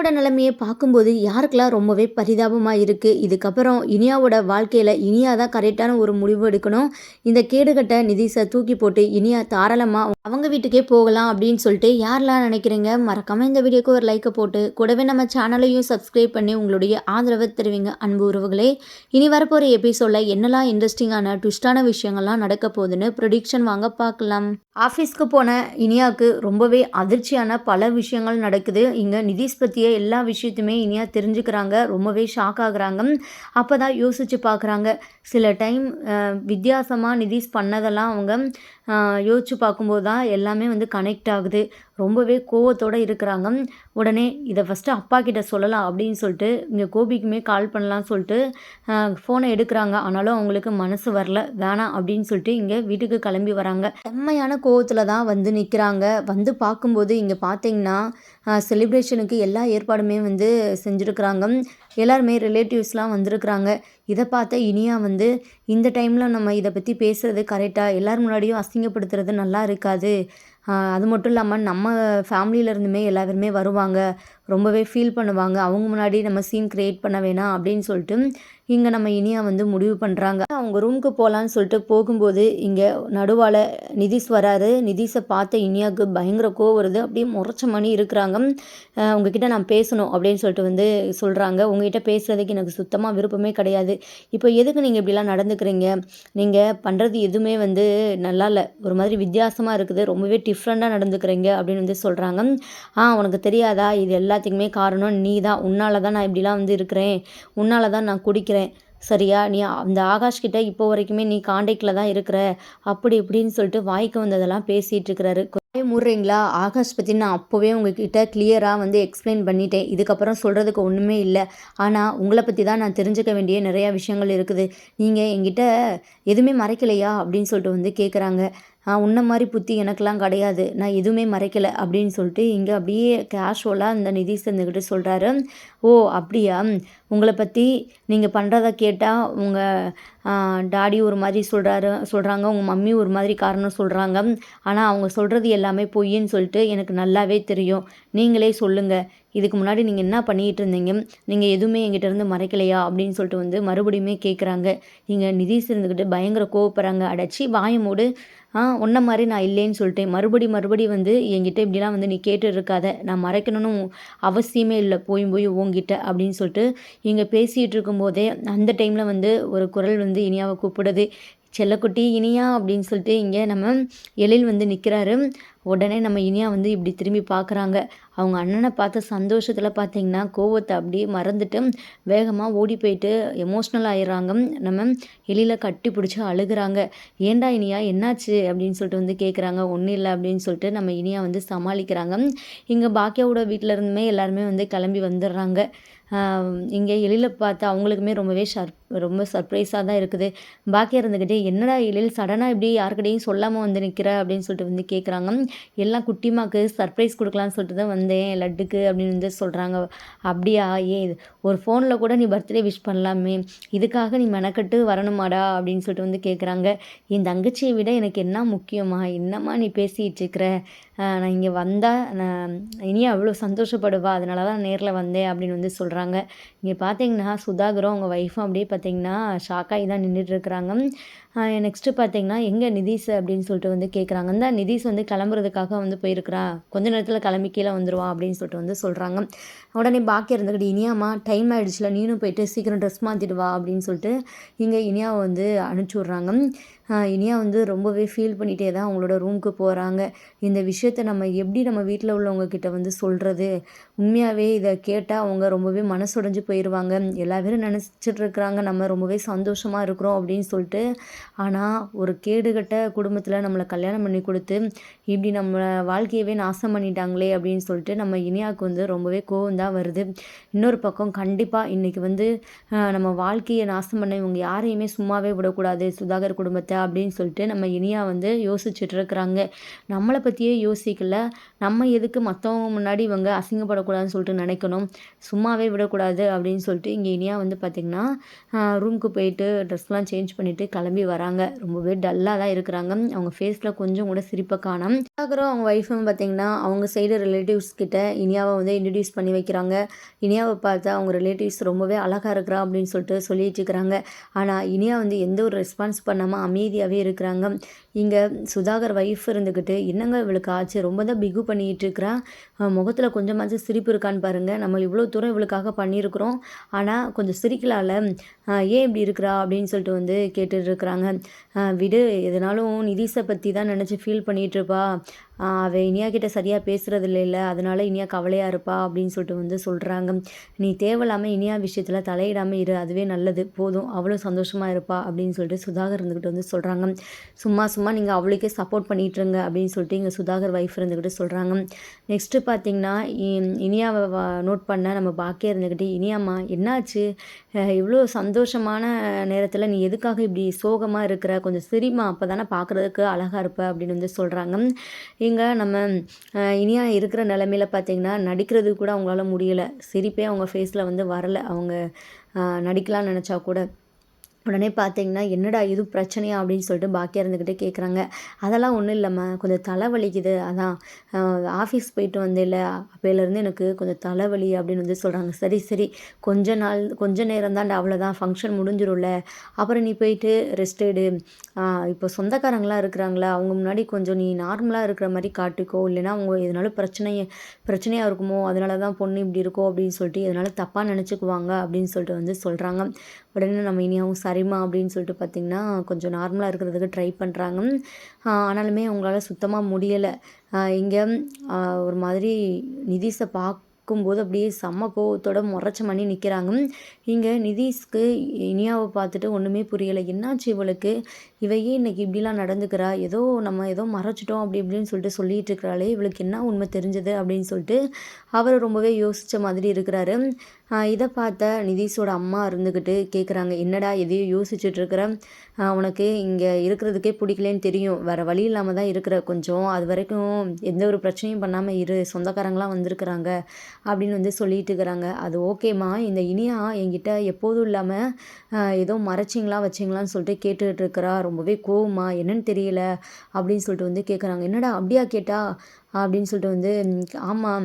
இனியாவோட நிலைமையை பார்க்கும்போது யாருக்கெல்லாம் ரொம்பவே பரிதாபமாக இருக்குது இதுக்கப்புறம் இனியாவோட வாழ்க்கையில் இனியா தான் கரெக்டான ஒரு முடிவு எடுக்கணும். இந்த கேடுகட்ட நிதிஷை தூக்கி போட்டு இனியா தாராளமாக அவங்க வீட்டுக்கே போகலாம் அப்படின்னு சொல்லிட்டு யாரெல்லாம் நினைக்கிறீங்க? மறக்காமல் இந்த வீடியோக்கு ஒரு லைக்கை போட்டு கூடவே நம்ம சேனலையும் சப்ஸ்கிரைப் பண்ணி உங்களுடைய ஆதரவை தெரிவிங்க. அன்பு உறவுகளே இனி வரப்போகிற எபிசோடில் என்னெல்லாம் இன்ட்ரெஸ்டிங்கான ட்விஸ்டான விஷயங்கள்லாம் நடக்க போகுதுன்னு ப்ரொடிக்ஷன் வாங்க பார்க்கலாம். ஆஃபீஸ்க்கு போன இனியாவுக்கு ரொம்பவே அதிர்ச்சியான பல விஷயங்கள் நடக்குது. இங்கே நிதிஷ் பற்றிய எல்லா விஷயத்தையுமே இனியா தெரிஞ்சுக்கிறாங்க. ரொம்பவே ஷாக் ஆகுறாங்க. அப்போ தான் யோசித்து பார்க்குறாங்க. சில டைம் வித்தியாசமாக நிதிஷ் பண்ணதெல்லாம் அவங்க யோசித்து பார்க்கும்போது தான் எல்லாமே வந்து கனெக்ட் ஆகுது. ரொம்பவே கோவத்தோடு இருக்கிறாங்க. உடனே இதை ஃபஸ்ட்டு அப்பா கிட்ட சொல்லலாம் அப்படின்னு சொல்லிட்டு இங்கே கோபிக்குமே கால் பண்ணலாம்னு சொல்லிட்டு ஃபோனை எடுக்கிறாங்க. ஆனாலும் அவங்களுக்கு மனசு வரல. வேணாம் அப்படின்னு சொல்லிட்டு இங்கே வீட்டுக்கு கிளம்பி வராங்க. செம்மையான கோவத்தில் தான் வந்து நிற்கிறாங்க வந்து பார்க்கும்போது இங்கே பார்த்தீங்கன்னா செலிப்ரேஷனுக்கு எல்லா ஏற்பாடுமே வந்து செஞ்சுருக்குறாங்க. எல்லாருமே ரிலேட்டிவ்ஸ்லாம் வந்திருக்கிறாங்க. இதை பார்த்த இனியா வந்து இந்த டைமில் நம்ம இதை பற்றி பேசுகிறது கரெக்டாக எல்லோரும் முன்னாடியும் அசிங்கப்படுத்துறது நல்லா இருக்காது. அது மட்டும் இல்லாமல் நம்ம ஃபேமிலியிலேருந்துமே எல்லாருமே வருவாங்க. ரொம்பவே ஃபீல் பண்ணுவாங்க. அவங்க முன்னாடி நம்ம சீன் க்ரியேட் பண்ண வேணாம் அப்படின்னு சொல்லிட்டு இங்கே நம்ம இனியா வந்து முடிவு பண்ணுறாங்க அவங்க ரூமுக்கு போகலான்னு சொல்லிட்டு போகும்போது இங்கே நடுவால் நிதிஷ் வராரு. நிதிஷை பார்த்த இனியாவுக்கு பயங்கர கோவம் வருது. அப்படியே முறைச்ச மணி இருக்கிறாங்க. உங்ககிட்ட நான் பேசணும் அப்படின்னு சொல்லிட்டு வந்து சொல்கிறாங்க உங்ககிட்ட பேசுகிறதுக்கு எனக்கு சுத்தமாக விருப்பமே கிடையாது. இப்போ எதுக்கு நீங்கள் இப்படிலாம் நடந்துக்கிறீங்க? நீங்கள் பண்ணுறது எதுவுமே வந்து நல்லா இல்லை. ஒரு மாதிரி வித்தியாசமாக இருக்குது. ரொம்பவே டிஃப்ரெண்ட்டாக நடந்துக்கிறீங்க அப்படின்னு வந்து சொல்கிறாங்க ஆ உனக்கு தெரியாதா? இது எல்லாத்துக்குமே காரணம் நீ தான் உன்னால தான் நான் இப்படிலாம் வந்து இருக்கிறேன். உன்னால தான் நான் குடிக்கிறேன். சரியா? நீ அந்த ஆகாஷ்கிட்ட இப்போ வரைக்குமே நீ காண்டாக்டில் தான் இருக்கிற. அப்படி இப்படின்னு சொல்லிட்டு வாய்க்கு வந்ததெல்லாம் பேசிகிட்டு இருக்கிறாரு. முடுறீங்களா? ஆகாஷ் பற்றி நான் அப்போவே உங்ககிட்ட கிளியராக வந்து எக்ஸ்பிளைன் பண்ணிட்டேன். இதுக்கப்புறம் சொல்கிறதுக்கு ஒன்றுமே இல்லை. ஆனால் உங்களை பற்றி தான் நான் தெரிஞ்சுக்க வேண்டிய நிறையா விஷயங்கள் இருக்குது. நீங்கள் என்கிட்ட எதுவுமே மறைக்கலையா? அப்படின்னு சொல்லிட்டு வந்து கேட்குறாங்க உன்ன மாதிரி புத்தி எனக்கெலாம் கிடையாது. நான் எதுவுமே மறைக்கலை அப்படின்னு சொல்லிட்டு இங்கே அப்படியே கேஷுவலாக அந்த நிதிஷ் இருந்துக்கிட்டு சொல்கிறாரு ஓ அப்படியா? உங்களை பற்றி நீங்கள் பண்ணுறத கேட்டால் உங்கள் டாடி ஒரு மாதிரி சொல்கிறாரு சொல்கிறாங்க உங்கள் மம்மி ஒரு மாதிரி காரணம் சொல்கிறாங்க ஆனால் அவங்க சொல்கிறது எல்லாமே பொய்ன்னு சொல்லிட்டு எனக்கு நல்லாவே தெரியும். நீங்களே சொல்லுங்கள் இதுக்கு முன்னாடி நீங்கள் என்ன பண்ணிகிட்டு இருந்தீங்க? நீங்கள் எதுவுமே எங்கிட்ட இருந்து மறைக்கலையா? அப்படின்னு சொல்லிட்டு வந்து மறுபடியுமே கேட்குறாங்க இங்கே நிதிஷ் இருந்துக்கிட்டு பயங்கர கோவப்படுறாங்க. அடைச்சி வாயமோடு ஆ உன்ன மாதிரி நான் இல்லைன்னு சொல்லிட்டேன். மறுபடி மறுபடி வந்து என்கிட்ட இப்படிலாம் வந்து நீ கேட்டு இருக்காத நான் மறைக்கணும்னு அவசியமே இல்லை. போய் போய் ஓங்கிட்ட அப்படின்னு சொல்லிட்டு இங்கே பேசிகிட்டு இருக்கும்போதே அந்த டைமில் வந்து ஒரு குரல் வந்து இனியாவை கூப்பிடுது. செல்லக்குட்டி இனியா அப்படின்னு சொல்லிட்டு இங்கே நம்ம எழில் வந்து நிற்கிறாரு உடனே நம்ம இனியா வந்து இப்படி திரும்பி பார்க்குறாங்க அவங்க அண்ணனை பார்த்த சந்தோஷத்தில் பார்த்தீங்கன்னா கோவத்தை அப்படியே மறந்துட்டு வேகமாக ஓடி போயிட்டு எமோஷ்னல் ஆயிடுறாங்க. நம்ம எலியில் கட்டி பிடிச்சி அழுகிறாங்க. ஏண்டா இனியா என்னாச்சு? அப்படின்னு சொல்லிட்டு வந்து கேட்குறாங்க ஒன்றும் இல்லை அப்படின்னு சொல்லிட்டு நம்ம இனியா வந்து சமாளிக்கிறாங்க. இங்கே பாக்கியாவோட வீட்டில் இருந்துமே எல்லாருமே வந்து கிளம்பி வந்துடுறாங்க. இங்கே எழில பார்த்து அவங்களுக்குமே ரொம்பவே ஷர் ரொம்ப சர்ப்ரைஸாக தான் இருக்குது. பாக்கியா இருந்துக்கிட்டே என்னடா எழில் சடனாக இப்படி யாருக்கிட்டையும் சொல்லாமல் வந்து நிற்கிற அப்படின்னு சொல்லிட்டு வந்து கேட்குறாங்க எல்லாம் குட்டிமாக்கு சர்ப்ரைஸ் கொடுக்கலான்னு சொல்லிட்டு தான் வந்தேன் லட்டுக்கு அப்படின்னு வந்து சொல்கிறாங்க அப்படியா? ஏ ஒரு ஃபோனில் கூட நீ பர்த்டே விஷ் பண்ணலாமே. இதுக்காக நீ மெனக்கட்டு வரணுமாடா? அப்படின்னு சொல்லிட்டு வந்து கேட்குறாங்க என் தங்கச்சியை விட எனக்கு என்ன முக்கியமா? என்னம்மா நீ பேசிகிட்டு இருக்கிற? நான் இங்கே வந்தால் நான் இனியும் அவ்வளோ சந்தோஷப்படுவா? அதனால தான் நேரில் வந்தேன் அப்படின்னு வந்து சொல்கிறாங்க இங்கே பார்த்தீங்கன்னா சுதாகரும் அவங்க ஒய்ஃபும் அப்படியே பார்த்திங்கன்னா ஷாக்காகி தான் நின்றுட்டு இருக்கிறாங்க. நெக்ஸ்ட்டு பார்த்தீங்கன்னா எங்கே நிதிஷ் அப்படின்னு சொல்லிட்டு வந்து கேட்குறாங்க இந்த நிதிஷ் வந்து கிளம்புறதுக்காக வந்து போயிருக்கிறா. கொஞ்ச நேரத்தில் கிளம்பி கீழே வந்துடுவா அப்படின்னு சொல்லிட்டு வந்து சொல்கிறாங்க உடனே பாக்கி இருந்துக்கிட்டு இனியாமா டைம் ஆகிடுச்சுல நீனும் போயிட்டு சீக்கிரம் ட்ரெஸ் மாற்றிடுவா அப்படின்னு சொல்லிட்டு இங்கே இனியாவை வந்து அனுப்பிச்சி விட்றாங்க. இனியா வந்து ரொம்பவே ஃபீல் பண்ணிகிட்டே தான் அவங்களோட ரூமுக்கு போகிறாங்க இந்த விஷயத்த நம்ம எப்படி நம்ம வீட்டில் உள்ளவங்கக்கிட்ட வந்து சொல்கிறது உண்மையாகவே இதை கேட்டால் அவங்க ரொம்பவே மனசுடைஞ்சு போயிடுவாங்க எல்லா பேரும் நினச்சிட்டு இருக்கிறாங்க நம்ம ரொம்பவே சந்தோஷமாக இருக்கிறோம் அப்படின்னு சொல்லிட்டு. ஆனால் ஒரு கேடுகட்ட குடும்பத்தில் நம்மளை கல்யாணம் பண்ணி கொடுத்து இப்படி நம்ம வாழ்க்கையவே நாசம் பண்ணிட்டாங்களே அப்படின்னு சொல்லிட்டு நம்ம இனியாவுக்கு வந்து ரொம்பவே கோவம் தான் வருது. இன்னொரு பக்கம் கண்டிப்பாக இன்றைக்கி வந்து நம்ம வாழ்க்கையை நாசம் பண்ண இவங்க யாரையுமே சும்மாவே விடக்கூடாது. சுதாகர் குடும்பத்தை அப்படின்னு சொல்லிட்டு நம்ம இனியா வந்து யோசிச்சுட்டு இருக்கிறாங்க நம்மளை பற்றியே யோசிக்கல. நம்ம எதுக்கு மற்றவங்க முன்னாடி இவங்க அசிங்கப்படக்கூடாதுன்னு சொல்லிட்டு நினைக்கணும். சும்மாவே விடக்கூடாது அப்படின்னு சொல்லிட்டு இங்கே இனியா வந்து பார்த்திங்கன்னா ரூமுக்கு போயிட்டு ட்ரெஸ்லாம் சேஞ்ச் பண்ணிவிட்டு கிளம்பி வராங்க. ரொம்பவே டல்லாக தான் இருக்கிறாங்க. அவங்க ஃபேஸில் கொஞ்சம் கூட சிரிப்பை காணும். பார்க்குறோம் அவங்க ஒய்ஃபும் பார்த்திங்கன்னா அவங்க சைடு ரிலேட்டிவ்ஸ் கிட்ட இனியாவை வந்து இன்ட்ரடியூஸ் பண்ணி வைக்கிறாங்க. இனியாவை பார்த்தா அவங்க ரிலேட்டிவ்ஸ் ரொம்பவே அழகாக இருக்கிறா அப்படின்னு சொல்லிட்டு சொல்லிட்டு இருக்கிறாங்க ஆனால் இனியா வந்து எந்த ஒரு ரெஸ்பான்ஸ் பண்ணாமல் அமைதியாகவே இருக்கிறாங்க. இங்கே சுதாகர் ஒய்ஃப் இருந்துக்கிட்டு என்னங்க இவளுக்கு ஆச்சு? ரொம்ப தான் பிகு பண்ணிகிட்டு இருக்கிறா முகத்தில் கொஞ்சமாச்சும் சிரிப்பு இருக்கான்னு பாருங்கள் நம்ம இவ்வளோ தூரம் இவளுக்காக பண்ணியிருக்கிறோம். ஆனால் கொஞ்சம் சிரிக்கலாம்ல? ஏன் இப்படி இருக்கிறா? அப்படின்னு சொல்லிட்டு வந்து கேட்டுட்டு இருக்கிறாங்க விடு எதனாலும் நிதிஷை பற்றி தான் நினச்சி ஃபீல் பண்ணிகிட்ருப்பா அவள் இனியா கிட்ட சரியாக பேசுகிறது இல்லைல்ல அதனால இனியா கவலையாக இருப்பா அப்படின்னு சொல்லிட்டு வந்து சொல்கிறாங்க நீ தேவையில்லாமல் இனியா விஷயத்தில் தலையிடாமல் இரு. அதுவே நல்லது. போதும். அவளும் சந்தோஷமாக இருப்பா அப்படின்னு சொல்லிட்டு சுதாகர் இருந்துக்கிட்டு வந்து சொல்கிறாங்க சும்மா சும்மா நீங்கள் அவளுக்கே சப்போர்ட் பண்ணிட்டுருங்க அப்படின்னு சொல்லிட்டு இங்கே சுதாகர் ஒய்ஃப் இருந்துக்கிட்டு சொல்கிறாங்க நெக்ஸ்ட்டு பார்த்தீங்கன்னா இனியாவை நோட் பண்ண நம்ம பாக்கியே இருந்துக்கிட்டு இனியாம்மா என்னாச்சு? இவ்வளோ சந்தோஷமான நேரத்தில் நீ எதுக்காக இப்படி சோகமாக இருக்கிற? கொஞ்சம் சிரிமா அப்போ தானே பார்க்குறதுக்கு அழகாக இருப்ப அப்படின்னு வந்து சொல்கிறாங்க இங்கே நம்ம இனியா இருக்கிற நிலமையில பார்த்திங்கன்னா நடிக்கிறது கூட அவங்களால முடியலை. சிரிப்பே அவங்க ஃபேஸில் வந்து வரலை. அவங்க நடிக்கலாம்னு நினச்சா கூட. உடனே பார்த்தீங்கன்னா என்னடா இது பிரச்சனையா? அப்படின்னு சொல்லிட்டு பாக்கியாக இருந்துக்கிட்டே கேட்குறாங்க அதெல்லாம் ஒன்றும் இல்லைம்மா. கொஞ்சம் தலைவலிக்குது. அதான். ஆஃபீஸ் போயிட்டு வந்தேல அப்போலேருந்து எனக்கு கொஞ்சம் தலைவலி அப்படின்னு வந்து சொல்கிறாங்க சரி சரி. கொஞ்ச நாள் கொஞ்ச நேரம் தான் அவ்வளோதான் ஃபங்க்ஷன் முடிஞ்சிடும்ல அப்புறம் நீ போயிட்டு ரெஸ்ட் எடு. இப்போ சொந்தக்காரங்களாம் இருக்கிறாங்களா? அவங்க முன்னாடி கொஞ்சம் நீ நார்மலாக இருக்கிற மாதிரி காட்டுக்கோ. இல்லைன்னா அவங்க எதனாலும் பிரச்சனையை பிரச்சனையாக இருக்குமோ? அதனால தான் பொண்ணு இப்படி இருக்கோ? அப்படின்னு சொல்லிட்டு எதனால தப்பாக நினச்சிக்குவாங்க. அப்படின்னு சொல்லிட்டு வந்து சொல்கிறாங்க உடனே நம்ம இனியாவும் சரிம்மா அப்படின்னு சொல்லிட்டு பார்த்திங்கன்னா கொஞ்சம் நார்மலாக இருக்கிறதுக்கு ட்ரை பண்ணுறாங்க ஆனாலுமே அவங்களால சுத்தமாக முடியலை. இங்கே ஒரு மாதிரி நிதிஷை பார்க்க பார்க்கும்போது அப்படியே செம்ம கோவத்தோட முறைச்ச பண்ணி நிற்கிறாங்க இங்கே நிதிஷ்க்கு இனியாவை பார்த்துட்டு ஒன்றுமே புரியலை. என்னாச்சு இவளுக்கு? இவையே இன்னைக்கு இப்படிலாம் நடந்துக்கிறா? ஏதோ நம்ம ஏதோ மறைச்சிட்டோம் அப்படி இப்படின்னு சொல்லிட்டு சொல்லிகிட்டு இருக்கிறாளே. இவளுக்கு என்ன உண்மை தெரிஞ்சது? அப்படின்னு சொல்லிட்டு அவர் ரொம்பவே யோசித்த மாதிரி இருக்கிறாரு. இதை பார்த்த நிதிஷோட அம்மா இருந்துக்கிட்டு கேட்குறாங்க என்னடா எதையும் யோசிச்சுட்டு இருக்கிற? உனக்கு இங்கே இருக்கிறதுக்கே பிடிக்கலன்னு தெரியும். வேறு வழி இல்லாமல் தான் இருக்கிற. கொஞ்சம் அது வரைக்கும் எந்த ஒரு பிரச்சனையும் பண்ணாமல் இரு. சொந்தக்காரங்களாம் வந்திருக்கிறாங்க அப்படின்னு வந்து சொல்லிட்டு இருக்கிறாங்க. அது ஓகேம்மா. இந்த இனியா என்கிட்ட எப்போதும் இல்லாமல் ஏதோ மறைச்சிங்களா வச்சிங்களான்னு சொல்லிட்டு கேட்டுட்டு இருக்கிறா. ரொம்பவே கோவமா என்னன்னு தெரியல அப்படின்னு சொல்லிட்டு வந்து கேட்குறாங்க என்னடா அப்படியா கேட்டா? அப்படின்னு சொல்லிட்டு வந்து ஆமாம்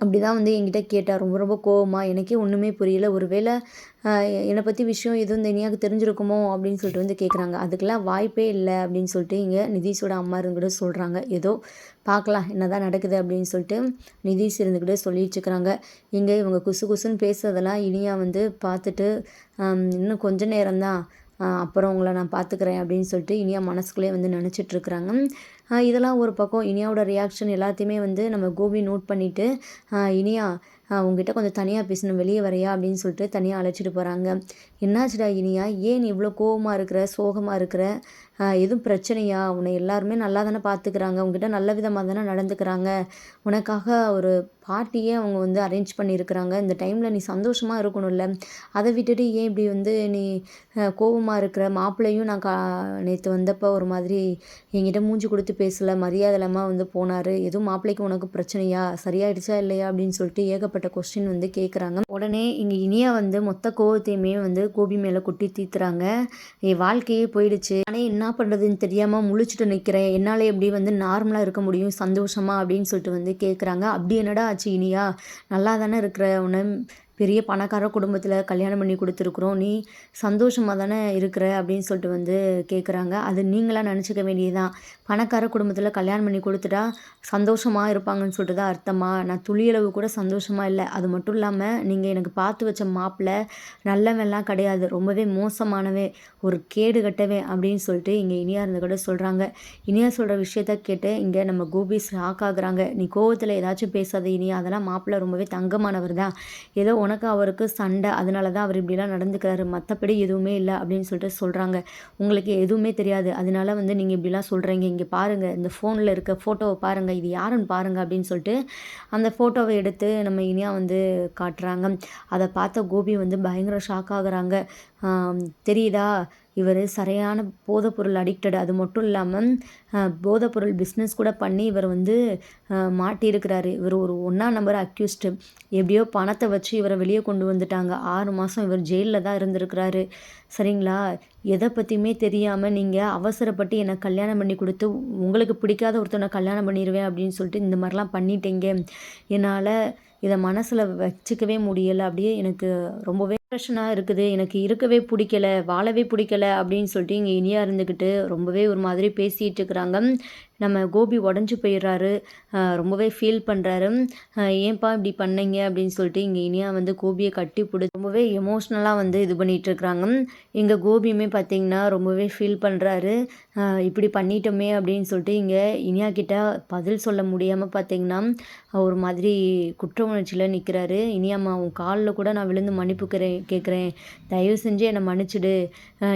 அப்படி தான் வந்து என்கிட்ட கேட்டார் ரொம்ப ரொம்ப கோவமாக எனக்கே ஒன்றுமே புரியல. ஒரு வேளை என்னை பற்றி விஷயம் எதுவும் இந்த இனியாவுக்கு தெரிஞ்சிருக்குமோ? அப்படின்னு சொல்லிட்டு வந்து கேட்குறாங்க அதுக்கெல்லாம் வாய்ப்பே இல்லை. அப்படின்னு சொல்லிட்டு இங்கே நிதிஷோட அம்மா இருந்துக்கிட்ட சொல்கிறாங்க ஏதோ பார்க்கலாம் என்ன தான் நடக்குது? அப்படின்னு சொல்லிட்டு நிதிஷ் இருந்துக்கிட்டே சொல்லிட்டுருக்குறாங்க இங்கே இவங்க குசு குசுன்னு பேசுறதெல்லாம் இனியா வந்து பார்த்துட்டு இன்னும் கொஞ்ச நேரம்தான். அப்புறம் உங்களை நான் பார்த்துக்கிறேன் அப்படின்னு சொல்லிட்டு இனியா மனசுக்குள்ளே வந்து நினச்சிட்ருக்குறாங்க இதெல்லாம் ஒரு பக்கம் இனியாவோட ரியாக்ஷன் எல்லாத்தையுமே வந்து நம்ம கோபி நோட் பண்ணிவிட்டு இனியா உங்ககிட்ட கொஞ்சம் தனியாக பேசணும் வெளியே வரையா அப்படின்னு சொல்லிட்டு தனியாக அழைச்சிட்டு போகிறாங்க என்னாச்சுடா இனியா? ஏன் நீ இவ்வளோ கோவமாக இருக்கிற சோகமாக இருக்கிற? எதுவும் பிரச்சனையா? உன்னை எல்லாருமே நல்லா தானே பார்த்துக்கிறாங்க உங்ககிட்ட நல்ல விதமாக தானே நடந்துக்கிறாங்க. உனக்காக ஒரு பார்ட்டியே அவங்க வந்து அரேஞ்ச் பண்ணியிருக்கிறாங்க இந்த டைமில் நீ சந்தோஷமாக இருக்கணும்ல. அதை விட்டுட்டு ஏன் இப்படி வந்து நீ கோபமாக இருக்கிற? மாப்பிள்ளையும் நான் கா நேற்று வந்தப்போ ஒரு மாதிரி என்கிட்ட மூஞ்சி கொடுத்து பேசலை மரியாதை இல்லாமல் வந்து போனார். எதுவும் மாப்பிள்ளைக்கு உனக்கு பிரச்சனையா? சரியாயிடுச்சா இல்லையா? அப்படின்னு சொல்லிட்டு ஏகப்பட்ட கொஸ்டின் வந்து கேட்குறாங்க உடனே இங்கே இனியா வந்து மொத்த கோவத்தையுமே வந்து கோபி மேலே கொட்டி தீத்துறாங்க. என் வாழ்க்கையே போயிடுச்சு. ஆனால் என்ன பண்ணுறதுன்னு தெரியாமல் முழிச்சிட்டு நிற்கிறேன் என்னால் எப்படி வந்து நார்மலாக இருக்க முடியும்? சந்தோஷமா? அப்படின்னு சொல்லிட்டு வந்து கேட்குறாங்க அப்படி என்னடா ஆச்சு இனியா? நல்லா தானே இருக்கிற உன்னை பெரிய பணக்கார குடும்பத்தில் கல்யாணம் பண்ணி கொடுத்துருக்குறோம். நீ சந்தோஷமாக தானே இருக்கிற அப்படின்னு சொல்லிட்டு வந்து கேட்குறாங்க அது நீங்களாக நினச்சிக்க வேண்டியதுதான். பணக்கார குடும்பத்தில் கல்யாணம் பண்ணி கொடுத்துட்டா சந்தோஷமாக இருப்பாங்கன்னு சொல்லிட்டு தான் அர்த்தமா? நான் துளியளவு கூட சந்தோஷமாக இல்லை. அது மட்டும் இல்லாமல் நீங்கள் எனக்கு பார்த்து வச்ச மாப்பிள்ளை நல்லவெல்லாம் கிடையாது. ரொம்பவே மோசமானவே ஒரு கேடு கட்டவே அப்படின்னு சொல்லிட்டு இங்கே இனியா இருந்த கூட சொல்கிறாங்க இனியா சொல்கிற விஷயத்த கேட்டு இங்கே நம்ம கோபி ஷாக் ஆகுறாங்க. நீ கோவத்தில் ஏதாச்சும் பேசாத இனியா. அதெல்லாம் மாப்பிள்ளை ரொம்பவே தங்கமானவர் தான். ஏதோ உனக்கு அவருக்கு சண்டை அதனால தான் அவர் இப்படிலாம் நடந்துக்கிறாரு. மற்றபடி எதுவுமே இல்லை அப்படின்னு சொல்லிட்டு சொல்கிறாங்க உங்களுக்கு எதுவுமே தெரியாது. அதனால வந்து நீங்கள் இப்படிலாம் சொல்கிறீங்க இங்கே பாருங்கள் இந்த ஃபோனில் இருக்க ஃபோட்டோவை பாருங்கள் இது யாருன்னு பாருங்கள் அப்படின்னு சொல்லிட்டு அந்த ஃபோட்டோவை எடுத்து நம்ம இனியாக வந்து காட்டுறாங்க. அதை பார்த்த கோபி வந்து பயங்கர ஷாக் ஆகுறாங்க. தெரியுதா? இவர் சரியான போதைப்பொருள் அடிக்டட் அது மட்டும் இல்லாமல் போதைப்பொருள் பிஸ்னஸ் கூட பண்ணி இவர் வந்து மாட்டியிருக்கிறாரு. இவர் ஒரு ஒன்றா நம்பர் அக்யூஸ்டு எப்படியோ பணத்தை வச்சு இவரை வெளியே கொண்டு வந்துட்டாங்க. ஆறு மாதம் இவர் ஜெயிலில் தான் இருந்திருக்கிறாரு. சரிங்களா? எதை பற்றியுமே தெரியாமல் நீங்கள் அவசரப்பட்டு என்னை கல்யாணம் பண்ணி கொடுத்து உங்களுக்கு பிடிக்காத ஒருத்தனை கல்யாணம் பண்ணிடுவேன் அப்படின்னு சொல்லிட்டு இந்த மாதிரிலாம் பண்ணிட்டீங்க. என்னால் இதை மனசில் வச்சுக்கவே முடியலை. அப்படியே எனக்கு ரொம்பவே டிப்ரெஷனாக இருக்குது. எனக்கு இருக்கவே பிடிக்கல வாழவே பிடிக்கல அப்படின்னு சொல்லிட்டு இங்கே இனியா இருந்துக்கிட்டு ரொம்பவே ஒரு மாதிரி பேசிகிட்டு இருக்கிறாங்க. நம்ம கோபி உடஞ்சி போயிடுறாரு. ரொம்பவே ஃபீல் பண்ணுறாரு ஏன்பா இப்படி பண்ணீங்க? அப்படின்னு சொல்லிட்டு இங்கே இனியா வந்து கோபியை கட்டி பிடி ரொம்பவே எமோஷ்னலாக வந்து இது பண்ணிகிட்டு இருக்கிறாங்க இங்கே கோபியுமே பார்த்தீங்கன்னா ரொம்பவே ஃபீல் பண்ணுறாரு இப்படி பண்ணிட்டோமே அப்படின்னு சொல்லிட்டு இங்கே இனியா கிட்ட பதில் சொல்ல முடியாமல் பார்த்தீங்கன்னா ஒரு மாதிரி குற்ற உணர்ச்சியில் நிற்கிறாரு இனியாம்மா உன் காலில் கூட நான் விழுந்து மன்னிப்பு கேட்குறேன் தயவு செஞ்சு என்னை மன்னிச்சிடு.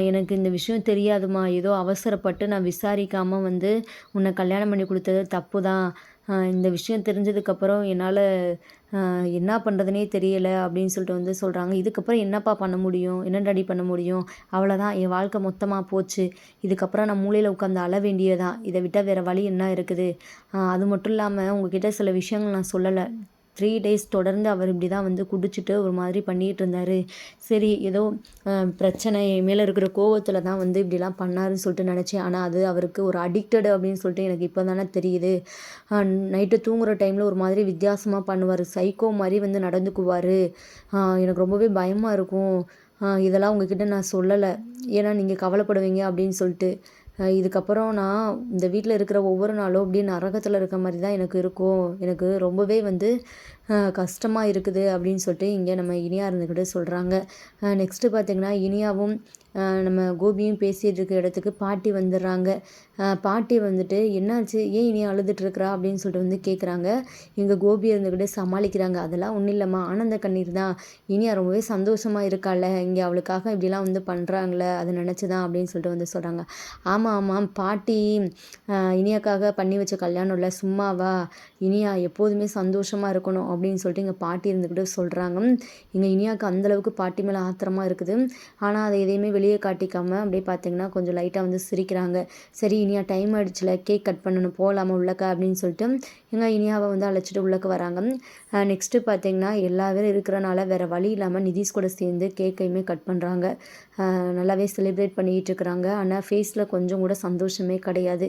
எனக்கு இந்த விஷயம் தெரியாதுமா ஏதோ அவசரப்பட்டு நான் விசாரிக்காமல் வந்து உன்னை கல்யாணம் பண்ணி கொடுத்தது தப்பு தான் இந்த விஷயம் தெரிஞ்சதுக்கப்புறம் என்னால் என்ன பண்ணுறதுனே தெரியலை அப்படின்னு சொல்லிட்டு வந்து சொல்கிறாங்க இதுக்கப்புறம் என்னப்பா பண்ண முடியும்? என்ன பண்ண முடியும்? அவ்வளோதான் என் வாழ்க்கை மொத்தமாக போச்சு. இதுக்கப்புறம் நான் மூலையில் உட்காந்து அழ வேண்டியதான் இதை விட்டால் வேறு வழி என்ன இருக்குது? அது மட்டும் இல்லாமல் உங்ககிட்ட சில விஷயங்கள் நான் சொல்லலை. த்ரீ டேஸ் தொடர்ந்து அவர் இப்படி தான் வந்து குடிச்சிட்டு ஒரு மாதிரி பண்ணிகிட்டு இருந்தார் சரி ஏதோ பிரச்சனை என் மேலே இருக்கிற கோவத்தில் தான் வந்து இப்படிலாம் பண்ணாருன்னு சொல்லிட்டு நினச்சேன். ஆனால் அது அவருக்கு ஒரு அடிக்டடு அப்படின்னு சொல்லிட்டு எனக்கு இப்போ தானே தெரியுது. நைட்டு தூங்குற டைமில் ஒரு மாதிரி வித்தியாசமாக பண்ணுவார். சைக்கோ மாதிரி வந்து நடந்துக்குவார். எனக்கு ரொம்பவே பயமாக இருக்கும். இதெல்லாம் உங்ககிட்ட நான் சொல்லலை. ஏன்னா நீங்கள் கவலைப்படுவீங்க அப்படின்னு சொல்லிட்டு. இதுக்கப்புறம் நான் இந்த வீட்டில் இருக்கிற ஒவ்வொரு நாளும் அப்படியே நரகத்தில் இருக்க மாதிரி தான் எனக்கு இருக்கும். எனக்கு ரொம்பவே வந்து கஷ்டமாக இருக்குது அப்படின்னு சொல்லிட்டு இங்கே நம்ம இனியா இருந்துக்கிட்டு சொல்கிறாங்க நெக்ஸ்ட்டு பார்த்திங்கன்னா இனியாவும் நம்ம கோபியும் பேசிகிட்டு இருக்க இடத்துக்கு பாட்டி வந்துடுறாங்க. பாட்டி வந்துட்டு என்னாச்சு? ஏன் இனி அழுதுட்டுருக்குறா? அப்படின்னு சொல்லிட்டு வந்து கேட்குறாங்க எங்கள் கோபி இருந்துக்கிட்டு சமாளிக்கிறாங்க. அதெல்லாம் ஒன்றும் இல்லைம்மா. ஆனந்த கண்ணீர் தான். இனியா ரொம்பவே சந்தோஷமாக இருக்காள். இங்கே அவளுக்காக இப்படிலாம் வந்து பண்ணுறாங்களே அதை நினச்சி தான் அப்படின்னு சொல்லிட்டு வந்து சொல்கிறாங்க ஆமாம் ஆமாம் பாட்டி இனியாக்காக பண்ணி வச்ச கல்யாணம் இல்லை. சும்மாவா? இனியா எப்போதுமே சந்தோஷமாக இருக்கணும். அப்படின்னு சொல்லிட்டு எங்கள் பாட்டி இருந்துக்கிட்டு சொல்கிறாங்க எங்கள் இனியாவுக்கு அந்தளவுக்கு பாட்டி மேலே ஆத்திரமாக இருக்குது. ஆனால் அதை எதையுமே வெளியே காட்டிக்காமல் அப்படியே பார்த்தீங்கன்னா கொஞ்சம் லைட்டாக வந்து சிரிக்கிறாங்க. சரி இனியா டைம் ஆயிடுச்சுல கேக் கட் பண்ணணும் போகலாமா உள்ளக்க அப்படின்னு சொல்லிட்டு எங்கள் இனியாவை வந்து அழைச்சிட்டு உள்ளக்க வராங்க. நெக்ஸ்ட்டு பார்த்தீங்கன்னா எல்லா பேரும் இருக்கிறனால வேறு வழி இல்லாமல் நிதிஷ் கூட சேர்ந்து கேக்கையுமே கட் பண்ணுறாங்க நல்லாவே செலிப்ரேட் பண்ணிக்கிட்டு இருக்கிறாங்க ஆனால் ஃபேஸில் கொஞ்சம் கூட சந்தோஷமே கிடையாது.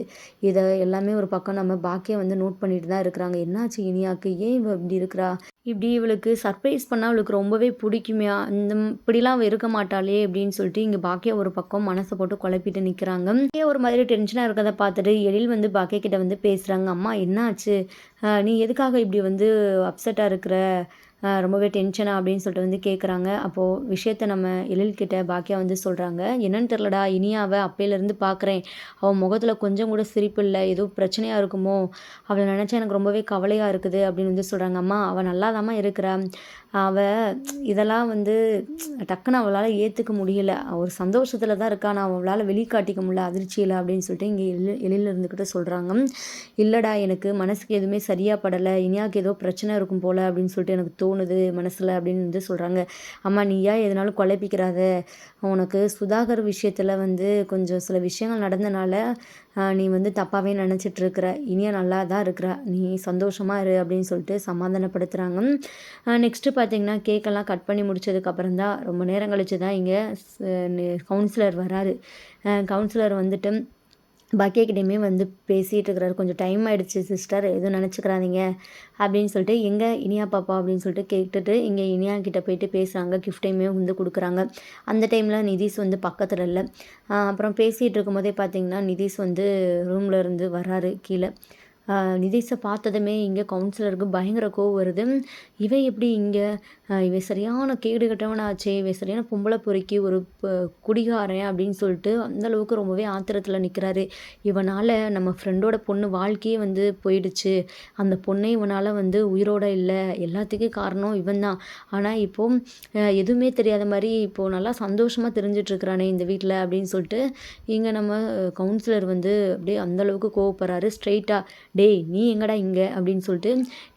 இதை எல்லாமே ஒரு பக்கம் நம்ம பாக்கியம் வந்து நோட் பண்ணிட்டு தான் இருக்கிறாங்க. என்னாச்சு இனியாக்கு? ஏன் இவள் இப்படி இருக்கிறா? இப்படி இவளுக்கு சர்ப்ரைஸ் பண்ணால் அவளுக்கு ரொம்பவே பிடிக்குமே. இந்த இப்படிலாம் அவள் இருக்க மாட்டாளே அப்படின்னு சொல்லிட்டு இங்கே பாக்கியா ஒரு பக்கம் மனசை போட்டு குழப்பிட்டு நிற்கிறாங்க ஒரு மாதிரி டென்ஷனாக இருக்கிறத பார்த்துட்டு எழில் வந்து பாக்கியா கிட்ட வந்து பேசுகிறாங்க அம்மா என்னாச்சு? நீ எதுக்காக இப்படி வந்து அப்செட்டாக இருக்கிற? ரொம்பவே டென்ஷனாக அப்படின்னு சொல்லிட்டு வந்து கேட்குறாங்க அப்போது விஷயத்த நம்ம எழில்கிட்ட பாக்கியா வந்து சொல்கிறாங்க என்னன்னு தெரிலடா இனியாவை அப்பையிலேருந்து பார்க்குறேன் அவள் முகத்தில் கொஞ்சம் கூட சிரிப்பு இல்லை ஏதோ பிரச்சனையாக இருக்குமோ அவளை நினச்சா எனக்கு ரொம்பவே கவலையாக இருக்குது அப்படின்னு வந்து சொல்கிறாங்க அம்மா அவள் நல்லாதாம்மா இருக்கிறா. அவள் இதெல்லாம் வந்து டக்குன்னு அவளால் ஏற்றுக்க முடியல. ஒரு சந்தோஷத்தில் தான் இருக்கா நான் அவளால் வெளிக்காட்டிக்க முடியல அதிர்ச்சியில் அப்படின்னு சொல்லிட்டு இங்கே எழி எழில் இருந்துக்கிட்டு சொல்கிறாங்க இல்லைடா எனக்கு மனசுக்கு எதுவுமே சரியாக படலை. இனியாவுக்கு ஏதோ பிரச்சனை இருக்கும் போல் அப்படின்னு சொல்லிட்டு எனக்கு தோ தோணுது மனசில் அப்படின்னு வந்து சொல்கிறாங்க அம்மா நீயா எதனாலும் குழப்பிக்கிறாத உனக்கு சுதாகர் விஷயத்தில் வந்து கொஞ்சம் சில விஷயங்கள் நடந்தனால நீ வந்து தப்பாகவே நினச்சிட்டு இனியா நல்லா தான் இருக்கிற. நீ சந்தோஷமாக இரு அப்படின்னு சொல்லிட்டு சமாதானப்படுத்துகிறாங்க நெக்ஸ்ட்டு பார்த்தீங்கன்னா கேக்கெல்லாம் கட் பண்ணி முடிச்சதுக்கப்புறம் தான் ரொம்ப நேரம் கழிச்சு தான் இங்கே கவுன்சிலர் வராரு. கவுன்சிலர் வந்துட்டு பாக்கியக்கிட்டையுமே வந்து பேசிகிட்டு இருக்கிறாரு கொஞ்சம் டைம் ஆகிடுச்சு சிஸ்டர் எதுவும் நினச்சிக்கிறாதீங்க. அப்படின்னு சொல்லிட்டு எங்கே இனியா பாப்பா? அப்படின்னு சொல்லிட்டு கேட்டுட்டு இங்கே இனியா கிட்டே போயிட்டு பேசுகிறாங்க கிஃப்டையுமே வந்து கொடுக்குறாங்க. அந்த டைமில் நிதிஷ் வந்து பக்கத்தில் இல்லை. அப்புறம் பேசிகிட்டு இருக்கும்போதே பார்த்தீங்கன்னா நிதிஷ் வந்து ரூமில் இருந்து வர்றாரு கீழே. நிதேஷை பார்த்ததுமே இங்கே கவுன்சிலருக்கு பயங்கர கோவம் வருது. இவன் எப்படி இங்கே? இவன் சரியான கேடு கட்டவனாச்சே இவன் சரியான பொம்பளை பொறுக்கி ஒரு குடிகாரன் அப்படின்னு சொல்லிட்டு அந்த அளவுக்கு ரொம்பவே ஆத்திரத்தில் நிற்கிறாரு இவனால் நம்ம ஃப்ரெண்டோட பொண்ணு வாழ்க்கையே வந்து போயிடுச்சு. அந்த பொண்ணை இவனால் வந்து உயிரோட இல்லை. எல்லாத்துக்கும் காரணம் இவன் தான் ஆனால் இப்போ எதுவுமே தெரியாத மாதிரி இப்போது நல்லா சந்தோஷமாக தெரிஞ்சிட்ருக்கிறானே இந்த வீட்டில் அப்படின்னு சொல்லிட்டு இங்கே நம்ம கவுன்சிலர் வந்து அப்படியே அந்த அளவுக்கு கோவப்படுறாரு. ஸ்ட்ரெயிட்டாக டேய் நீ எங்கடா இங்கே? அப்படின்னு சொல்லிட்டு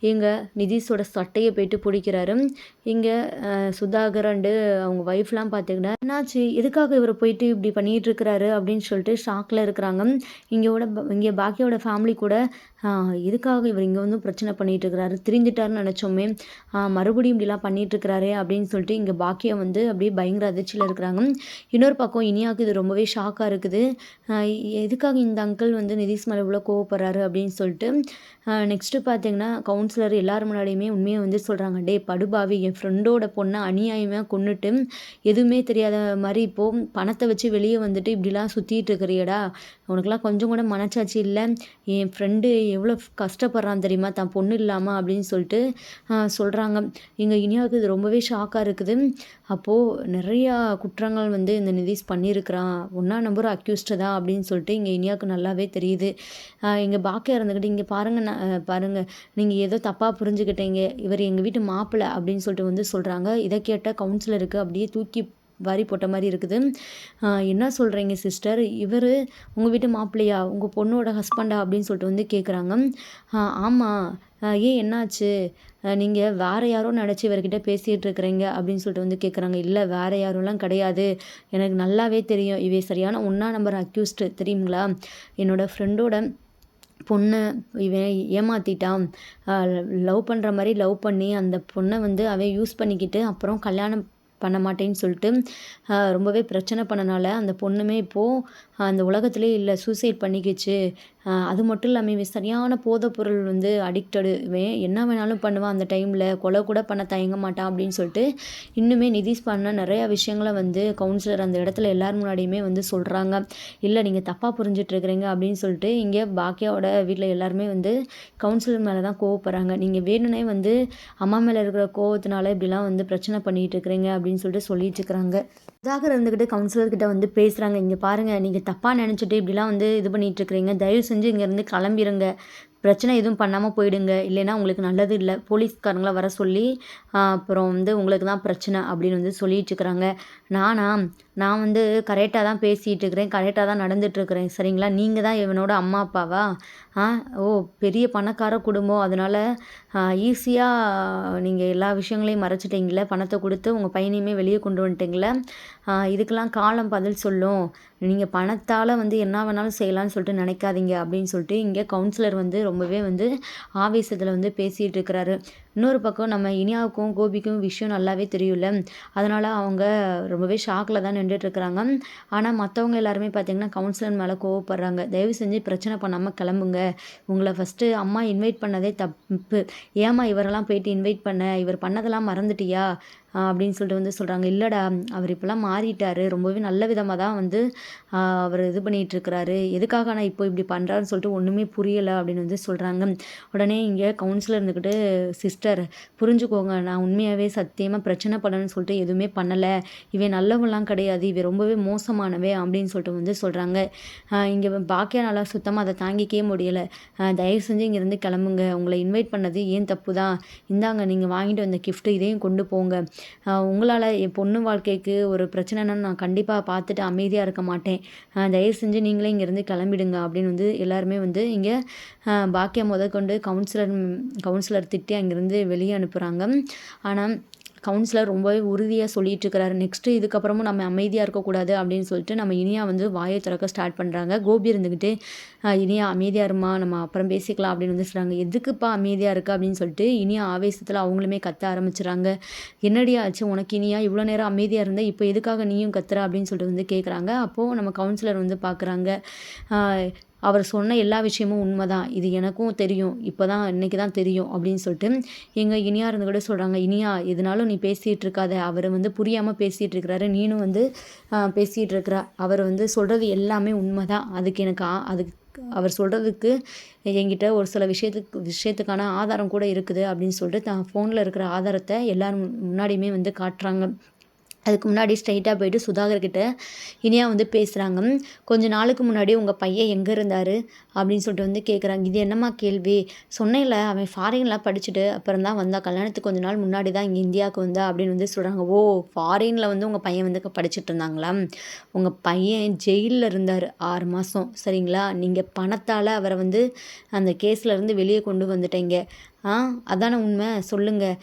எங்கள் நிதிஷோட சட்டையை போயிட்டு பிடிக்கிறாரு. இங்கே சுதாகர் அண்டு அவங்க ஒய்ஃப்லாம் பார்த்துக்கிட்டா என்னாச்சு? எதுக்காக இவர் போயிட்டு இப்படி பண்ணிகிட்டு இருக்கிறாரு? அப்படின்னு சொல்லிட்டு ஷாக்கில் இருக்கிறாங்க. இங்கேயோட இங்கே பாக்கியோட ஃபேமிலி கூட எதுக்காக இவர் இங்கே வந்து பிரச்சனை பண்ணிகிட்டு இருக்கிறாரு திரிஞ்சிட்டாருன்னு நினச்சோமே. மறுபடியும் இப்படிலாம் பண்ணிகிட்ருக்கிறாரே அப்படின்னு சொல்லிட்டு இங்கே பாக்கியம் வந்து அப்படியே பயங்கர அதிர்ச்சியில் இருக்கிறாங்க. இன்னொரு பக்கம் இனியாவுக்கு இது ரொம்பவே ஷாக்காக இருக்குது. எதுக்காக இந்த அங்கிள் வந்து நிதிஷ் மேலே இவ்வளோ கோவப்படுறாரு அப்படின்னு சொல்லிட்டு நெக்ஸ்ட்டு பார்த்தீங்கன்னா கவுன்சிலர் எல்லாரும் முன்னாடியுமே உண்மையை வந்து சொல்கிறாங்க டே படுபாவி என் ஃப்ரெண்டோட பொண்ணை அநியாயமாக கொண்டுட்டு எதுவுமே தெரியாத மாதிரி இப்போது பணத்தை வச்சு வெளியே வந்துட்டு இப்படிலாம் சுற்றிட்டு இருக்கிறியடா. உனக்குலாம் கொஞ்சம் கூட மனச்சாட்சி இல்லை. என் ஃப்ரெண்டு எவ்வளோ கஷ்டப்படுறான் தெரியுமா? தான் பொண்ணு இல்லாமல் அப்படின்னு சொல்லிட்டு சொல்கிறாங்க எங்கள் இனியாவுக்கு இது ரொம்பவே ஷாக்காக இருக்குது. அப்போது நிறையா குற்றங்கள் வந்து இந்த நிதிஷ் பண்ணியிருக்கிறான். ஒன்றா நம்பர் அக்யூஸ்டு தான் அப்படின்னு சொல்லிட்டு இங்கே இனியாவுக்கு நல்லாவே தெரியுது. எங்கள் பாக்கியாக இருந்துக்கிட்டு இங்கே பாருங்கள் நான் பாருங்கள் நீங்கள் ஏதோ தப்பாக புரிஞ்சுக்கிட்டீங்க இவர் எங்கள் வீட்டு மாப்பிள்ளை அப்படின்னு சொல்லிட்டு வந்து சொல்கிறாங்க இதை கேட்டால் கவுன்சிலருக்கு அப்படியே தூக்கி வாரி போட்ட மாதிரி இருக்குது. என்ன சொல்கிறீங்க சிஸ்டர்? இவர் உங்கள் வீட்டு மாப்பிள்ளையா? உங்கள் பொண்ணோட ஹஸ்பண்டா? அப்படின்னு சொல்லிட்டு வந்து கேட்குறாங்க ஆமாம் ஏன் என்னாச்சு? நீங்கள் வேறு யாரோ நினச்சி இவர்கிட்ட பேசிகிட்டு இருக்கிறீங்க அப்படின்னு சொல்லிட்டு வந்து கேட்குறாங்க இல்லை வேறு யாரும்லாம் கிடையாது. எனக்கு நல்லாவே தெரியும். இவை சரியான ஒன்றா நம்பர் அக்யூஸ்டு தெரியுங்களா? என்னோடய ஃப்ரெண்டோட பொண்ணை இவன் ஏமாற்றிட்டான் லவ் பண்ணுற மாதிரி லவ் பண்ணி அந்த பொண்ணை வந்து அவன் யூஸ் பண்ணிக்கிட்டு அப்புறம் கல்யாணம் பண்ண மாட்டேன்னு சொல்லிட்டு ரொம்பவே பிரச்சனை பண்ணனால அந்த பொண்ணுமே இப்போது அந்த உலகத்திலே இல்லை சூசைட் பண்ணிக்கிச்சு. அது மட்டும் இல்லாமல் இவன் சரியான போதைப்பொருள் வந்து அடிக்டடு இவன் என்ன வேணாலும் பண்ணுவான் அந்த டைமில் கொலை கூட பண்ண தயங்க மாட்டான் அப்படின்னு சொல்லிட்டு இன்னுமே நிதிஷ் பண்ண நிறையா விஷயங்களை வந்து கவுன்சிலர் அந்த இடத்துல எல்லார் முன்னாடியுமே வந்து சொல்கிறாங்க இல்லை நீங்கள் தப்பாக புரிஞ்சிட்ருக்குறீங்க அப்படின்னு சொல்லிட்டு இங்கே பாக்கியாவோட வீட்டில் எல்லாருமே வந்து கவுன்சிலர் மேலே தான் கோவப்படுறாங்க. நீங்கள் வேணுனே வந்து அம்மா மேலே இருக்கிற கோவத்தினால இப்படிலாம் வந்து பிரச்சனை பண்ணிகிட்டு இருக்கிறீங்க அப்படின்னு சொல்லிட்டு சொல்லிட்டு இருக்கிறாங்க. சுதாகர் இருந்துக்கிட்டு கவுன்சிலர்கிட்ட வந்து பேசுகிறாங்க இங்கே பாருங்கள் நீங்கள் தப்பாக நினச்சிட்டு இப்படிலாம் வந்து இது பண்ணிகிட்ருக்குறீங்க தயவு செஞ்சு இங்கேருந்து கிளம்பிடுங்க பிரச்சனை எதுவும் பண்ணாமல் போயிடுங்க. இல்லைன்னா உங்களுக்கு நல்லது இல்லை. போலீஸ்காரங்கள வர சொல்லி அப்புறம் வந்து உங்களுக்கு தான் பிரச்சனை அப்படின்னு வந்து சொல்லிட்டு இருக்கிறாங்க நானா நான் வந்து கரெக்டாக தான் பேசிகிட்டு இருக்கிறேன் கரெக்டாக தான் நடந்துகிட்ருக்குறேன் சரிங்களா? நீங்கள் தான் இவனோட அம்மா அப்பாவா? ஆ ஓ பெரிய பணக்கார குடும்பம். அதனால் ஈஸியாக நீங்கள் எல்லா விஷயங்களையும் மறைச்சிட்டிங்களே பணத்தை கொடுத்து உங்கள் பையனையுமே வெளியே கொண்டு வந்துட்டிங்களே இதுக்கெல்லாம் காலம் பதில் சொல்லும். நீங்கள் பணத்தால் வந்து என்ன வேணாலும் செய்யலாம்னு சொல்லிட்டு நினைக்காதீங்க அப்படின்னு சொல்லிட்டு இங்கே கவுன்சிலர் வந்து ரொம்பவே வந்து ஆவேசத்தில் வந்து பேசிகிட்டு இருக்கிறாரு இன்னொரு பக்கம் நம்ம இனியாவுக்கும் கோபிக்கும் விஷயம் நல்லாவே தெரியும்ல. அதனால் அவங்க ரொம்பவே ஷாக்கில் தான் நின்றுட்டுருக்குறாங்க. ஆனால் மற்றவங்க எல்லாருமே பார்த்திங்கன்னா கவுன்சிலர் மேலே கோவப்படுறாங்க. தயவு செஞ்சு பிரச்சனை பண்ணாமல் கிளம்புங்க. உங்களை ஃபஸ்ட்டு அம்மா இன்வைட் பண்ணதே தப்பு. ஏமா இவரெல்லாம் போயிட்டு இன்வைட் பண்ண? இவர் பண்ணதெல்லாம் மறந்துட்டியா? அப்படின்னு சொல்லிட்டு வந்து சொல்கிறாங்க இல்லைடா அவர் இப்போல்லாம் மாறிட்டார். ரொம்பவே நல்ல விதமாக தான் வந்து அவர் இது பண்ணிகிட்ருக்கிறாரு எதுக்காக நான் இப்போ இப்படி பண்ணுறாருன்னு சொல்லிட்டு ஒன்றுமே புரியலை அப்படின்னு வந்து சொல்கிறாங்க உடனே இங்கே கவுன்சிலர் இருந்துக்கிட்டு சிஸ்டர் புரிஞ்சுக்கோங்க. நான் உண்மையாகவே சத்தியமாக பிரச்சனை பண்ணணும்னு சொல்லிட்டு எதுவுமே பண்ணலை. இவன் நல்லவெல்லாம் கிடையாது. இவன் ரொம்பவே மோசமானவே அப்படின்னு சொல்லிட்டு வந்து சொல்கிறாங்க இங்கே பாக்கியா நல்லா சுத்தமாக அதை தாங்கிக்கவே முடியலை. தயவு செஞ்சு இங்கேருந்து கிளம்புங்க. உங்களை இன்வைட் பண்ணது ஏன் தப்பு தான்? இந்தாங்க நீங்கள் வாங்கிட்டு வந்த கிஃப்ட்டு இதையும் கொண்டு போங்க. உங்களால் என் பொண்ணு வாழ்க்கைக்கு ஒரு பிரச்சனைனா நான் கண்டிப்பாக பார்த்துட்டு அமைதியாக இருக்க மாட்டேன். தயவு செஞ்சு நீங்களே இங்கேருந்து கிளம்பிடுங்க அப்படின்னு வந்து எல்லாருமே வந்து இங்கே பாக்கியம் முதற்கொண்டு கவுன்சிலர் கவுன்சிலர் திட்டி அங்கேருந்து வெளியே அனுப்புகிறாங்க ஆனால் கவுன்சிலர் ரொம்பவே உறுதியாக சொல்லிட்டு இருக்கிறாரு நெக்ஸ்ட்டு இதுக்கப்புறமும் நம்ம அமைதியாக இருக்கக்கூடாது அப்படின்னு சொல்லிட்டு நம்ம இனியா வந்து வாயை திறக்க ஸ்டார்ட் பண்ணுறாங்க கோபி இருந்துக்கிட்டு இனியா அமைதியாக இருமா நம்ம அப்புறம் பேசிக்கலாம் அப்படின்னு வந்து சொல்கிறாங்க எதுக்குப்பா அமைதியாக இருக்குது அப்படின்னு சொல்லிட்டு இனியா ஆவேசத்தில் அவங்களுமே கத்த ஆரம்பிச்சுறாங்க என்னடியா ஆச்சு? உனக்கு இனியா இவ்வளோ நேரம் அமைதியாக இருந்தால் இப்போ எதுக்காக நீயும் கத்துற? அப்படின்னு சொல்லிட்டு வந்து கேட்குறாங்க அப்போது நம்ம கவுன்சிலர் வந்து பார்க்குறாங்க அவர் சொன்ன எல்லா விஷயமும் உண்மை தான் இது எனக்கும் தெரியும். இப்போ தான் இன்றைக்கி தான் தெரியும் அப்படின்னு சொல்லிட்டு எங்கள் இனியா இருந்து கூட சொல்கிறாங்க இனியா எதுனாலும் நீ பேசிகிட்டு இருக்காத. அவர் வந்து புரியாமல் பேசிகிட்டு இருக்கிறாரு. நீனும் வந்து பேசிகிட்டு இருக்கிற. அவர் வந்து சொல்கிறது எல்லாமே உண்மை தான் அதுக்கு எனக்கு அதுக்கு அவர் சொல்கிறதுக்கு என்கிட்ட ஒரு சில விஷயத்துக்கு விஷயத்துக்கான ஆதாரம் கூட இருக்குது அப்படின்னு சொல்லிட்டு தான் ஃபோனில் இருக்கிற ஆதாரத்தை எல்லோரும் முன்னாடியுமே வந்து காட்டுறாங்க. அதுக்கு முன்னாடி ஸ்ட்ரைட்டாக போயிட்டு சுதாகர்கிட்ட இனியா வந்து பேசுகிறாங்க கொஞ்ச நாளுக்கு முன்னாடி உங்கள் பையன் எங்கே இருந்தார்? அப்படின்னு சொல்லிட்டு வந்து கேட்குறாங்க இது என்னம்மா கேள்வி? சொன்னேன்ல அவன் ஃபாரின்லாம் படிச்சுட்டு அப்புறம் தான் வந்தா. கல்யாணத்துக்கு கொஞ்ச நாள் முன்னாடி தான் இங்கே இந்தியாவுக்கு வந்தா அப்படின்னு வந்து சொல்கிறாங்க ஓ ஃபாரினில் வந்து உங்கள் பையன் வந்து படிச்சுட்டு இருந்தாங்களா? உங்கள் பையன் ஜெயிலில் இருந்தார் ஆறு மாதம் சரிங்களா? நீங்கள் பணத்தால் அவரை வந்து அந்த கேஸ்லேருந்து வெளியே கொண்டு வந்துட்டீங்க. ஆ அதானே உண்மை. சொல்லுங்கள்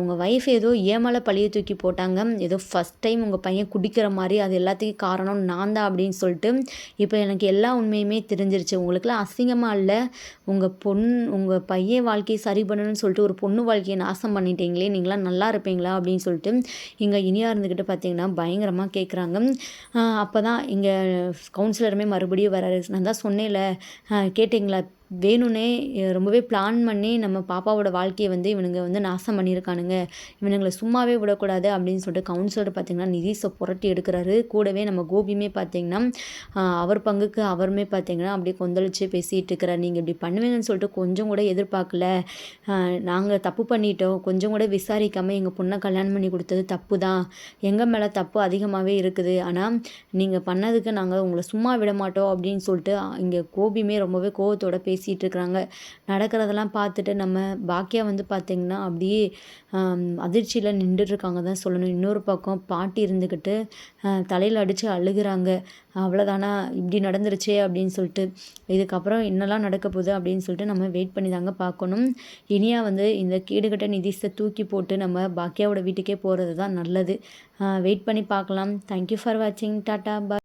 உங்கள் ஒய்ஃப் ஏதோ ஏமால பழிய தூக்கி போட்டாங்க. ஏதோ ஃபஸ்ட் டைம் உங்கள் பையன் குடிக்கிற மாதிரி அது எல்லாத்துக்கும் காரணம் நான் தான் அப்படின்னு சொல்லிட்டு இப்போ எனக்கு எல்லா உண்மையுமே தெரிஞ்சிருச்சு. உங்களுக்குலாம் அசிங்கமாக இல்லை? உங்கள் பொண் உங்கள் பையன் வாழ்க்கையை சரி பண்ணணும்னு சொல்லிட்டு ஒரு பொண்ணு வாழ்க்கையை நாசம் பண்ணிட்டீங்களே. நீங்களாம் நல்லா இருப்பீங்களா அப்படின்னு சொல்லிட்டு இங்கே இனியாக இருந்துக்கிட்டு பார்த்தீங்கன்னா பயங்கரமாக கேட்குறாங்க அப்போ தான் இங்கே கவுன்சிலருமே மறுபடியும் வராரு. நான் தான் சொன்னேன்ல. கேட்டிங்களா? வேணும்னே ரொம்பவே பிளான் பண்ணி நம்ம பாப்பாவோட வாழ்க்கையை வந்து இவனுங்க வந்து நாசம் பண்ணியிருக்கானுங்க. இவனுங்களை சும்மாவே விடக்கூடாது அப்படின்னு சொல்லிட்டு கவுன்சிலர் பார்த்திங்கன்னா நிதிஷை புரட்டி எடுக்கிறாரு. கூடவே நம்ம கோபியுமே பார்த்திங்கன்னா அவர் பங்குக்கு அவருமே பார்த்திங்கன்னா அப்படியே கொந்தளிச்சு பேசிகிட்டு இருக்கிறார். நீங்கள் இப்படி பண்ணுவீங்கன்னு சொல்லிட்டு கொஞ்சம் கூட எதிர்பார்க்கல. நாங்கள் தப்பு பண்ணிட்டோம். கொஞ்சம் கூட விசாரிக்காமல் எங்கள் பொண்ணை கல்யாணம் பண்ணி கொடுத்தது தப்பு தான். எங்கள் மேலே தப்பு அதிகமாகவே இருக்குது. ஆனால் நீங்கள் பண்ணதுக்கு நாங்கள் உங்களை சும்மா விட மாட்டோம் அப்படின்னு சொல்லிட்டு இங்கே கோபியுமே ரொம்பவே கோவத்தோட பேசி பேசிகிட்டு இருக்கிறாங்க நடக்கிறதெல்லாம் பார்த்துட்டு நம்ம பாக்கியா வந்து பார்த்திங்கன்னா அப்படியே அதிர்ச்சியில் நின்றுட்டுருக்காங்க தான் சொல்லணும். இன்னொரு பக்கம் பாட்டி இருந்துக்கிட்டு தலையில் அடித்து அழுகிறாங்க. அவ்வளோதானா இப்படி நடந்துருச்சே அப்படின்னு சொல்லிட்டு இதுக்கப்புறம் என்னெல்லாம் நடக்க போகுது அப்படின்னு சொல்லிட்டு நம்ம வெயிட் பண்ணி தாங்க பார்க்கணும். இனியா வந்து இந்த கீடுகட்ட நிதிஷை தூக்கி போட்டு நம்ம பாக்கியாவோட வீட்டுக்கே போகிறது தான் நல்லது. வெயிட் பண்ணி பார்க்கலாம். தேங்க்யூ ஃபார் வாட்சிங் டாட்டா பாய்